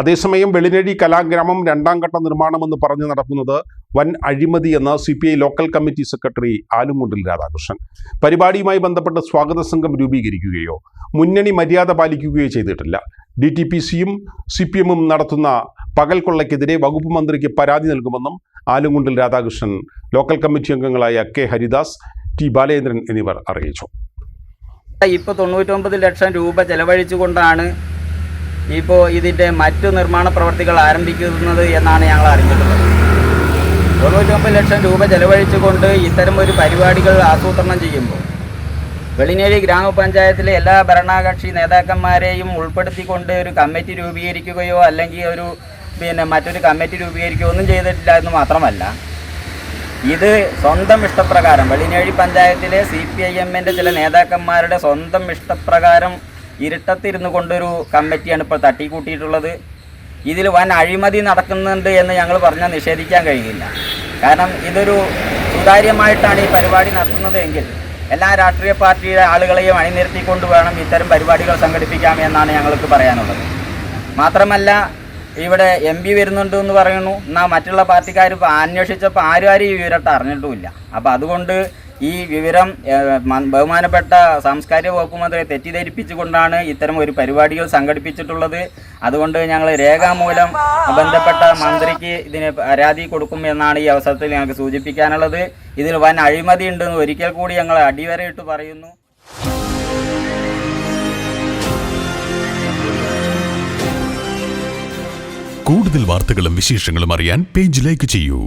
അതേസമയം വെളിനഴി കലാഗ്രാമം രണ്ടാം ഘട്ട നിർമ്മാണമെന്ന് പറഞ്ഞു നടക്കുന്നത് വൻ അഴിമതി എന്ന് C P I local committee secretary Alumundil Radhakrishnan. പരിപാടിയുമായി ബന്ധപ്പെട്ട് സ്വാഗത സംഘം രൂപീകരിക്കുകയോ മുന്നണി മര്യാദ പാലിക്കുകയോ ചെയ്തിട്ടില്ല. ഡി ടി പി സിയും സി പി എമ്മും നടത്തുന്ന പകൽ കൊള്ളയ്ക്കെതിരെ വകുപ്പ് മന്ത്രിക്ക് പരാതി നൽകുമെന്നും ആലുമുണ്ടിൽ രാധാകൃഷ്ണൻ ലോക്കൽ കമ്മിറ്റി അംഗങ്ങളായ കെ ഹരിദാസ് ടി ബാലേന്ദ്രൻ എന്നിവർ അറിയിച്ചു. ഇപ്പോൾ തൊണ്ണൂറ്റൊമ്പത് ലക്ഷം രൂപ ചെലവഴിച്ചുകൊണ്ടാണ് ഇപ്പോൾ ഇതിന്റെ മറ്റു നിർമ്മാണ പ്രവർത്തികൾ ആരംഭിക്കുന്നത് എന്നാണ് ഞങ്ങൾ അറിഞ്ഞിട്ടുള്ളത്. തൊണ്ണൂറ്റൊമ്പത് ലക്ഷം രൂപ ചെലവഴിച്ചുകൊണ്ട് ഇത്തരം ഒരു പരിപാടികൾ ആസൂത്രണം ചെയ്യുമ്പോൾ വെളിനേഴി ഗ്രാമപഞ്ചായത്തിലെ എല്ലാ ഭരണകക്ഷി നേതാക്കന്മാരെയും ഉൾപ്പെടുത്തിക്കൊണ്ട് ഒരു കമ്മിറ്റി രൂപീകരിക്കുകയോ അല്ലെങ്കിൽ ഒരു പിന്നെ മറ്റൊരു കമ്മിറ്റി രൂപീകരിക്കുകയോ ഒന്നും ചെയ്തിട്ടില്ല എന്ന് മാത്രമല്ല ഇത് സ്വന്തം ഇഷ്ടപ്രകാരം വെളിനേഴി പഞ്ചായത്തിലെ സി പി ഐ എമ്മിന്റെ ചില നേതാക്കന്മാരുടെ സ്വന്തം ഇഷ്ടപ്രകാരം ഇരുട്ടത്തിരുന്നു കൊണ്ടൊരു കമ്മിറ്റിയാണ് ഇപ്പോൾ തട്ടിക്കൂട്ടിയിട്ടുള്ളത്. ഇതിൽ വൻ അഴിമതി നടക്കുന്നുണ്ട് എന്ന് ഞങ്ങൾ പറഞ്ഞാൽ നിഷേധിക്കാൻ കഴിയില്ല. കാരണം ഇതൊരു സുതാര്യമായിട്ടാണ് ഈ പരിപാടി നടത്തുന്നത് എങ്കിൽ എല്ലാ രാഷ്ട്രീയ പാർട്ടിയുടെ ആളുകളെയും അണിനിരത്തിക്കൊണ്ട് വേണം ഇത്തരം പരിപാടികൾ സംഘടിപ്പിക്കാം എന്നാണ് ഞങ്ങൾക്ക് പറയാനുള്ളത്. മാത്രമല്ല ഇവിടെ എം പി വരുന്നുണ്ട് എന്ന് പറയുന്നു. എന്നാൽ മറ്റുള്ള പാർട്ടിക്കാർ ഇപ്പോൾ അന്വേഷിച്ചപ്പോൾ ആരും ആരും ഈ വിവരട്ട് അറിഞ്ഞിട്ടുമില്ല. അപ്പോൾ അതുകൊണ്ട് ഈ വിവരം ബഹുമാനപ്പെട്ട സാംസ്കാരിക വകുപ്പ് മന്ത്രിയെ തെറ്റിദ്ധരിപ്പിച്ചുകൊണ്ടാണ് ഇത്തരം ഒരു പരിപാടികൾ സംഘടിപ്പിച്ചിട്ടുള്ളത്. അതുകൊണ്ട് ഞങ്ങൾ രേഖാമൂലം ബന്ധപ്പെട്ട മന്ത്രിക്ക് ഇതിന് പരാതി കൊടുക്കും എന്നാണ് ഈ അവസരത്തിൽ ഞങ്ങൾക്ക് സൂചിപ്പിക്കാനുള്ളത്. ഇതിൽ വൻ അഴിമതി ഉണ്ടെന്ന് ഒരിക്കൽ കൂടി ഞങ്ങൾ അടിവരയിട്ട് പറയുന്നു. കൂടുതൽ വാർത്തകളും വിശേഷങ്ങളും അറിയാൻ പേജ് ലൈക്ക് ചെയ്യൂ.